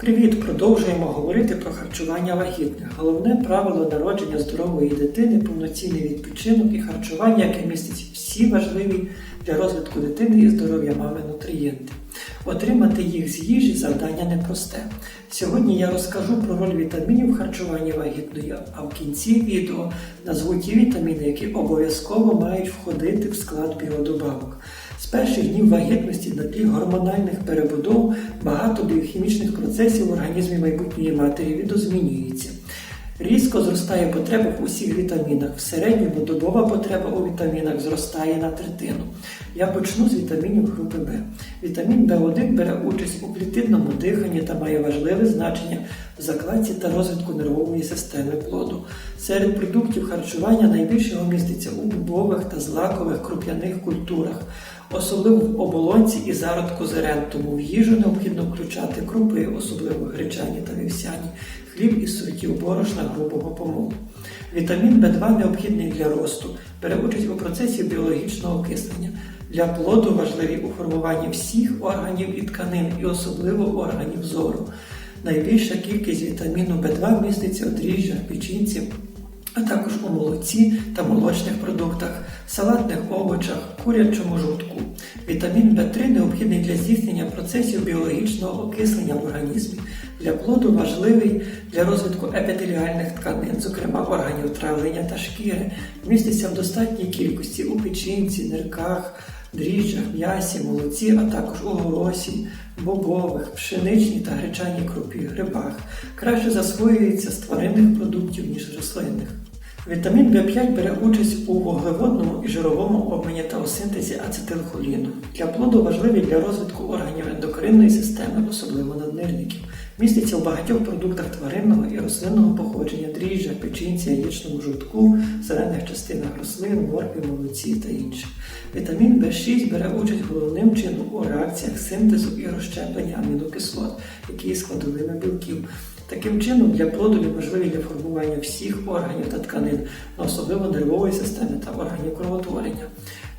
Привіт! Продовжуємо говорити про харчування вагітних. Головне правило народження здорової дитини, повноцінний відпочинок і харчування, яке містить всі важливі для розвитку дитини і здоров'я мами нутрієнти. Отримати їх з їжі завдання непросте. Сьогодні я розкажу про роль вітамінів в харчуванні вагітної, а в кінці відео назву ті вітаміни, які обов'язково мають входити в склад біодобавок. З перших днів вагітності на тлі гормональних перебудов багато біохімічних процесів в організмі майбутньої матері відозмінюється. Різко зростає потреба в усіх вітамінах. В середньому добова потреба у вітамінах зростає на третину. Я почну з вітамінів групи Б. Вітамін В1 бере участь у клітинному диханні та має важливе значення в закладці та розвитку нервової системи плоду. Серед продуктів харчування найбільше його міститься у бобових та злакових круп'яних культурах, особливо в оболонці і зародку зерен, тому в їжу необхідно включати крупи, особливо гречані та вівсяні, хліб із сортів борошна грубого помолу. Вітамін В2 необхідний для росту, бере участь у процесі біологічного окислення. Для плоду важливі у формуванні всіх органів і тканин, і особливо органів зору. Найбільша кількість вітаміну В2 міститься у дріжджах, печінці, а також у молоці та молочних продуктах, салатних овочах, курячому жовтку. Вітамін В3 необхідний для здійснення процесів біологічного окислення в організмі. Для плоду важливий для розвитку епітеліальних тканин, зокрема органів травлення та шкіри, міститься в достатній кількості у печінці, нирках, дріжджах, м'ясі, молоці, а також у горосі, бобових, пшеничній та гречаній крупі, грибах. Краще засвоюється з тваринних продуктів, ніж рослинних. Вітамін В5 бере участь у вуглеводному і жировому обміні та у синтезі ацетилхоліну. Для плоду важливий для розвитку органів ендокринної системи, особливо наднирників. Міститься в багатьох продуктах тваринного і рослинного походження, дріжджах, печінці, яєчному жовтку, зелених частинах рослин, моркві, молоці та інших. Вітамін В6 бере участь головним чином у реакціях синтезу і розщеплення амінокислот, які є складовими білків. Таким чином, для плоду він важливий для формування всіх органів та тканин, особливо нервової системи та органів кровотворення.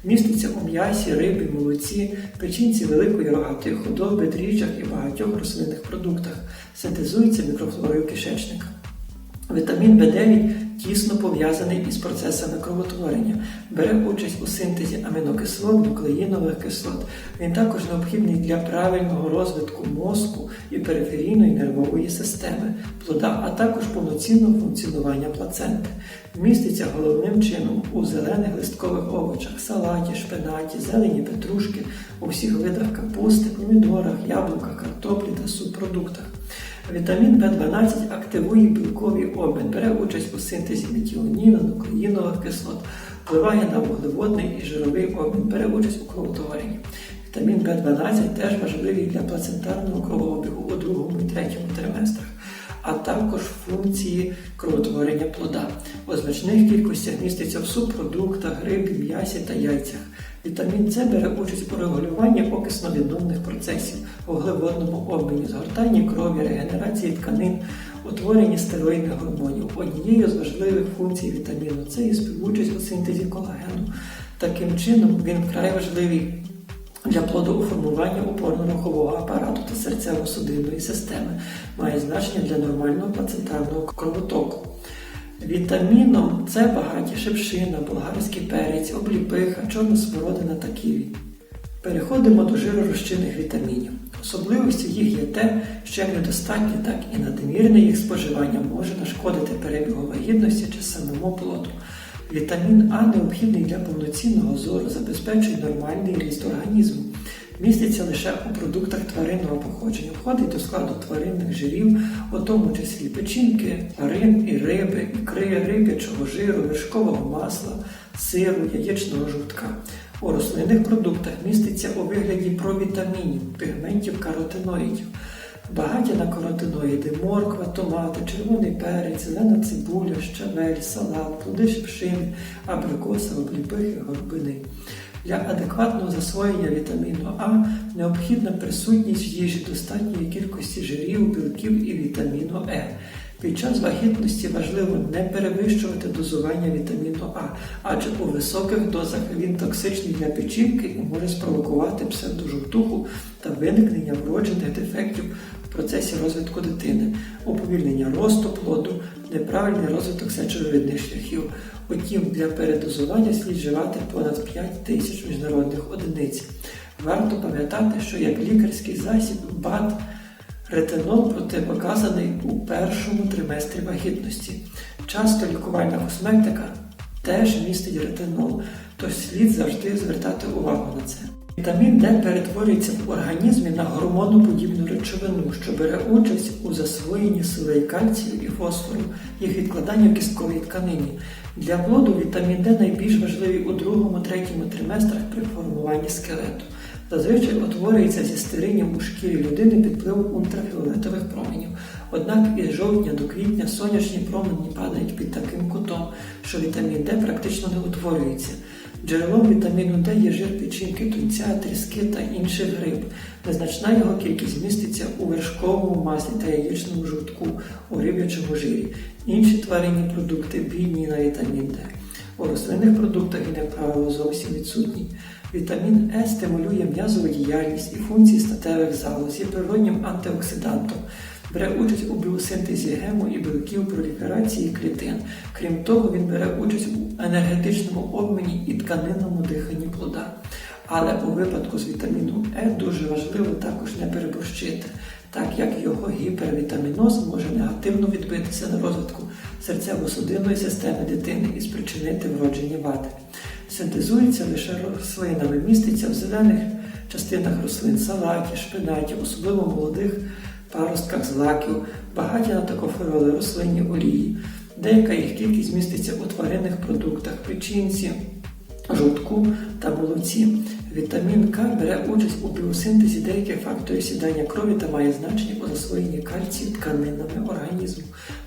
Міститься у м'ясі, рибі, молоці, печінці великої рогатої худоби, дріжджах і багатьох рослинних продуктах, синтезується мікрофлорою кишечника. Вітамін В9 тісно пов'язаний із процесами кровотворення, бере участь у синтезі амінокислот, нуклеїнових кислот. Він також необхідний для правильного розвитку мозку і периферійної нервової системи, плода, а також повноцінного функціонування плаценти. Міститься головним чином у зелених листкових овочах, салаті, шпинаті, зелені петрушки, у всіх видах капусти, помідорах, яблуках, картоплі та субпродуктах. Вітамін В12 активує білковий обмін, бере участь у синтезі метіоніну, нуклеїнових кислот, впливає на вуглеводний і жировий обмін, бере участь у кровотворенні. Вітамін В12 теж важливий для плацентарного кровообігу у другому і третьому триместрах, а також функції кровотворення плода. У значних кількостях міститься в субпродуктах, рибі, м'ясі та яйцях. Вітамін С бере участь у регулюванні окисно-відновних процесів, вуглеводному обміні, згортанні крові, регенерації тканин, утворенні стероїдних гормонів. Однією з важливих функцій вітаміну С є співучасть у синтезі колагену. Таким чином, він вкрай важливий для плоду у формуванні опорно-рухового апарату та серцево-судинної системи, має значення для нормального плацентарного кровотоку. Вітаміном С багаті шипшина, болгарський перець, обліпиха, чорна смородина та ківі. Переходимо до жиророзчинних вітамінів. Особливістю їх є те, що як недостатнє, так і надмірне їх споживання може нашкодити перебігу вагітності чи самому плоду. Вітамін А необхідний для повноцінного зору, забезпечує нормальний ріст організму. Міститься лише у продуктах тваринного походження, входить до складу тваринних жирів, у тому числі печінки, тварин і риби, ікри, риб'ячого жиру, вершкового масла, сиру, яєчного жовтка. У рослинних продуктах міститься у вигляді провітамінів, пігментів каротиноїдів. Багаті на каротиноїди, морква, томати, червоний перець, зелена цибуля, щавель, салат, плоди шипшини, абрикоса, обліпихи, горбини. Для адекватного засвоєння вітаміну А необхідна присутність в їжі достатньої кількості жирів, білків і вітаміну Е. Під час вагітності важливо не перевищувати дозування вітаміну А, адже у високих дозах він токсичний для печінки і може спровокувати псевдожовтуху та виникнення вроджених дефектів процесі розвитку дитини, уповільнення росту плоду, неправильний розвиток сечовидних шляхів. Утім, для передозування слід вживати понад 5 тисяч міжнародних одиниць. Варто пам'ятати, що як лікарський засіб БАД ретинол протипоказаний у першому триместрі вагітності. Часто лікувальна косметика теж містить ретинол, тож слід завжди звертати увагу на це. Вітамін Д перетворюється в організмі на гормоноподібну речовину, що бере участь у засвоєнні солей кальцію і фосфору, їх відкладанні в кістковій тканині. Для плоду вітамін Д найбільш важливий у другому-третьому триместрах при формуванні скелету. Зазвичай утворюється зі стеринів у шкірі людини під впливом ультрафіолетових променів. Однак із жовтня до квітня сонячні промені падають під таким кутом, що вітамін Д практично не утворюється. Джерелом вітаміну Д є жир печінки, тунця, тріски та інших гриб. Незначна його кількість міститься у вершковому маслі та яєчному жовтку, у риб'ячому жирі. Інші тваринні продукти бідні на вітамін Д. У рослинних продуктах він, як правило, зовсім відсутній. Вітамін Е стимулює м'язову діяльність і функції статевих залоз, є природнім антиоксидантом, бере участь у біосинтезі гему і білків проліферації клітин. Крім того, він бере участь у енергетичному обміні і тканинному диханні плода. Але у випадку з вітаміном Е дуже важливо також не переборщити, так як його гіпервітаміноз може негативно відбитися на розвитку серцево-судинної системи дитини і спричинити вроджені вади. Синтезується лише рослинами, міститься в зелених частинах рослин, салаті, шпинаті, особливо молодих паростках злаків, багаті на токофероли, рослинні олії. Деяка їх кількість міститься у тваринних продуктах, печінці, жовтку та молоці. Вітамін К бере участь у біосинтезі деяких факторів сідання крові та має значення у засвоєнні кальцію тканинами організму.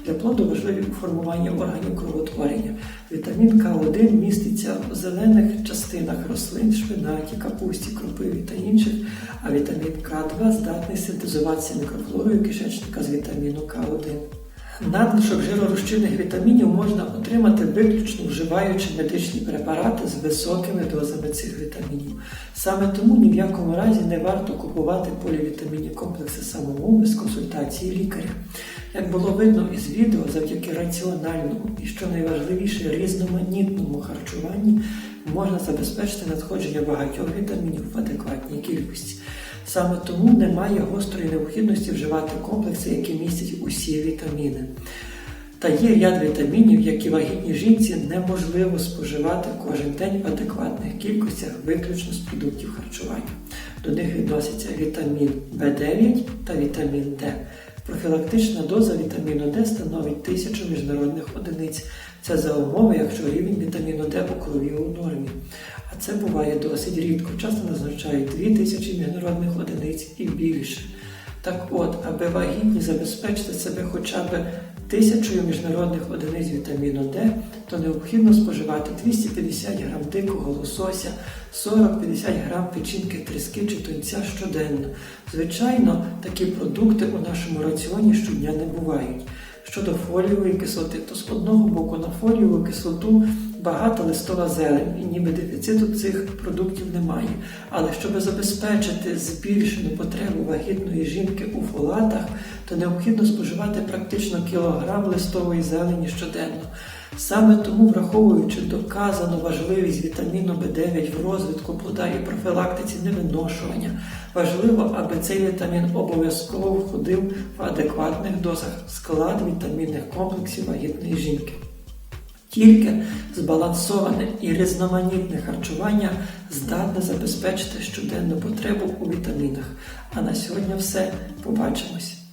Для плоду важливі у формуванні органів кровотворення. Вітамін К1 міститься в зелених частинах рослин, шпинаті, капусті, кропиві та інших, а вітамін К2 здатний синтезуватися мікрофлорою кишечника з вітаміну К1. Надлишок жиророзчинних вітамінів можна отримати виключно вживаючи медичні препарати з високими дозами цих вітамінів. Саме тому ні в якому разі не варто купувати полівітамінні комплекси самому без консультації лікаря. Як було видно із відео, завдяки раціональному і що найважливіше різноманітному харчуванні можна забезпечити надходження багатьох вітамінів в адекватній кількості. Саме тому немає гострої необхідності вживати комплекси, які містять усі вітаміни. Та є ряд вітамінів, які вагітній жінці неможливо споживати кожен день в адекватних кількостях, виключно з продуктів харчування. До них відносяться вітамін В9 та вітамін Д. Профілактична доза вітаміну Д становить 1000 міжнародних одиниць. Це за умови, якщо рівень вітаміну Д у крові у нормі. А це буває досить рідко. Часто назначають 2000 міжнародних одиниць і більше. Так от, аби вагітні забезпечити себе хоча б тисячою міжнародних одиниць вітаміну Д, то необхідно споживати 250 грам дикого лосося, 40-50 грам печінки тріски чи тунця щоденно. Звичайно, такі продукти у нашому раціоні щодня не бувають. Щодо фолієвої кислоти, то з одного боку на фолієву кислоту багата листова зелень, і ніби дефіциту цих продуктів немає. Але щоб забезпечити збільшену потребу вагітної жінки у фолатах, то необхідно споживати практично кілограм листової зелені щоденно. Саме тому, враховуючи доказану важливість вітаміну В9 в розвитку плода і профілактиці невиношування, важливо, аби цей вітамін обов'язково входив в адекватних дозах склад вітамінних комплексів вагітної жінки. Тільки збалансоване і різноманітне харчування здатне забезпечити щоденну потребу у вітамінах. А на сьогодні все. Побачимось!